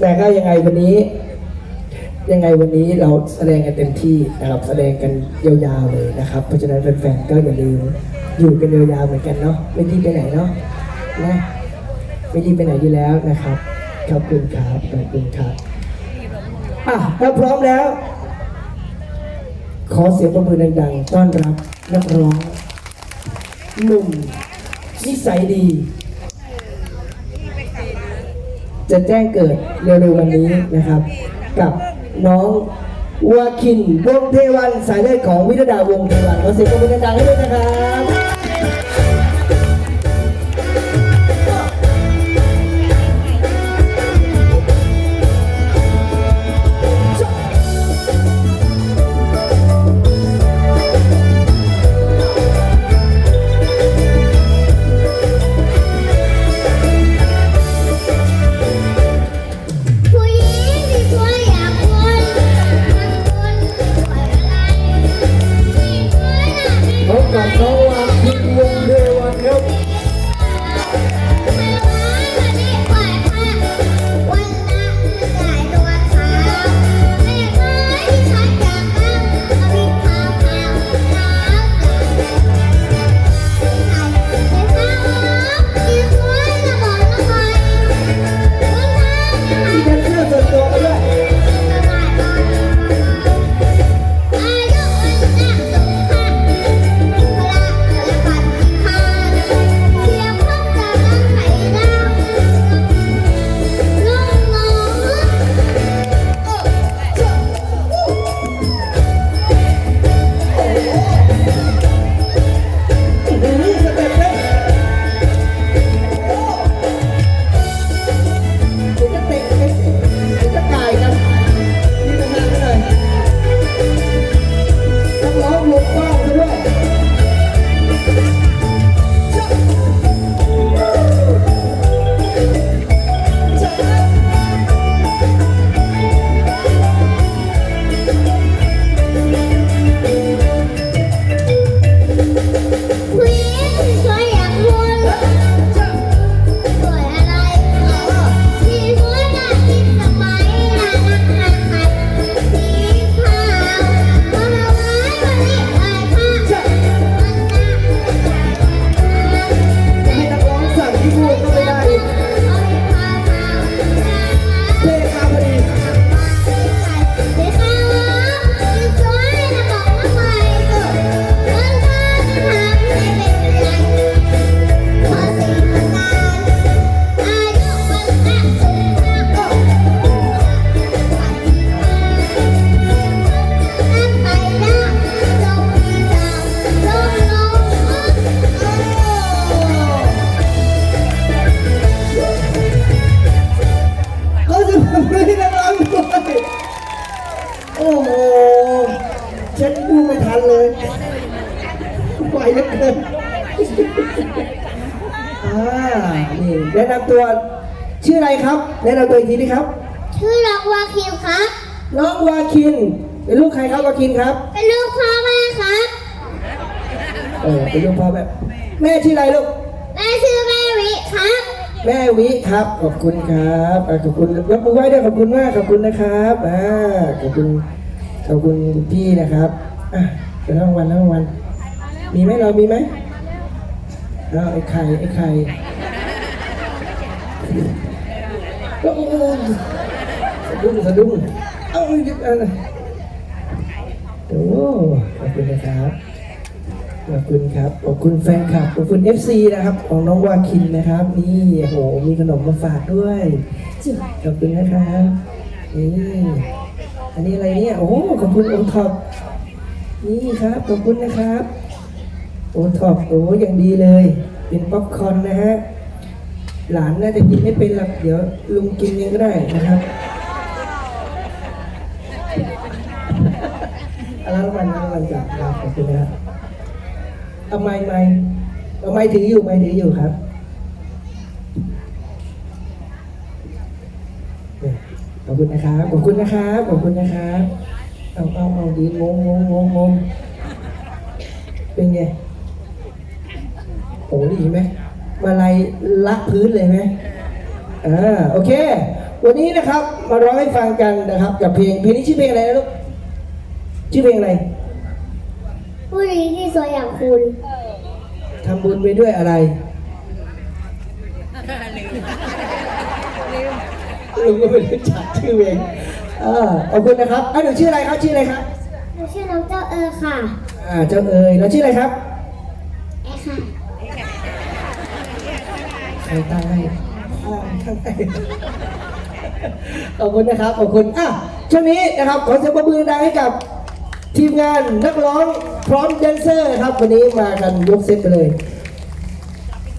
แต่ก็ยังไงวันนี้ ยังไงวันนี้เราแสดงกันเต็มที่นะครับแสดงกันยาวๆเลยนะครับ เพราะฉะนั้นแฟนๆก็อย่าลืมอยู่กันยาวๆเหมือนกันเนาะไม่รีบไปไหนเนาะนะไม่รีบไปไหนอยู่แล้วนะครับขอบคุณครับขอบคุณครับอะถ้าพร้อมแล้ว ขอเสียงปรบมือดังๆต้อนรับนักร้องหนุ่มนิสัยดี จะแจ้งเกิดเร็วๆวันนี้นะครับ กับน้องวาคินวงเทวันสายเลือดของวิทยดาวงเทวันขอเสียงปรบมือดังๆให้ด้วยนะครับ อ้โหฉันดูไม่ทันเลยไหวเหลือเกินอ่านี่แนะนำตัวชื่ออะไรครับ แนะนำตัวอีกทีนี่ครับ ชื่อล็อกวาคิวครับ น้องวาคิน เป็นลูกใครครับวาคินครับ เป็นลูกพ่อแม่ครับ เออเป็นลูกพ่อแม่แม่ชื่ออะไรลูก แม่ชื่อแม่วิครับ แม่วิครับ ขอบคุณครับอะขอบคุณยกมือไหว้ด้วยขอบคุณมากขอบคุณนะครับอ่าขอบคุณขอบคุณพี่นะครับอะเป็นรางวัลรางวัลมีไหมเรามีไหมเอาไอ้ไข่ไอ้ไข่โอ้โหสะดุ้งสะดุ้งเอาหยิบอะไรโอ้ขอบคุณนะครับ ขอบคุณครับ ขอบคุณแฟนคลับ ขอบคุณ FC นะครับ ของน้องวาคินนะครับ นี่โอ้โห มีขนมมาฝากด้วย ขอบคุณนะครับนี่อันนี้อะไรเนี่ย โอ้ขอบคุณโอท็อปนี่ครับ ขอบคุณนะครับ โอท็อปโอ้อย่างดีเลย เป็นป๊อปคอร์นนะฮะ หลานน่าจะกินไม่เป็นหรอก เดี๋ยวลุงกินเองก็ได้นะครับอาละวันเอาละวันจ้ะครับขอบคุณนะครับ เอาไม้ไม้เอาไม้ถืออยู่ไม้ถืออยู่ครับขอบคุณนะครับ ขอบคุณนะครับ ขอบคุณนะครับ เอาเอาเอาดีงงงงงงเป็นไงโอ้ดีไหมมาลัยละพื้นเลยไหมอ่าโอเค วันนี้นะครับ มาร้องให้ฟังกันนะครับ กับเพลงเพลงนี้ชื่อเพลงอะไรนะลูก ชื่อเพลงอะไร ผู้หญิงที่สวยอย่างคุณ ทำบุญไปด้วยอะไร ลุงก็ไม่รู้จักชื่อเพลงอ่าขอบคุณนะครับอะหนูชื่ออะไรครับ ชื่ออะไรครับ หนูชื่อน้องเจ้าเออค่ะ อ่า เจ้าเอ๋ยแล้วชื่ออะไรครับแอค่ะ ใครตั้งให้อ่าตั้งให้ขอบคุณนะครับ ขอบคุณ อะช่วงนี้นะครับ ขอเสียงปรบมือดังให้กับทีมงานนักร้อง พร้อมแดนเซอร์ครับวันนี้มากันยกเซตไปเลย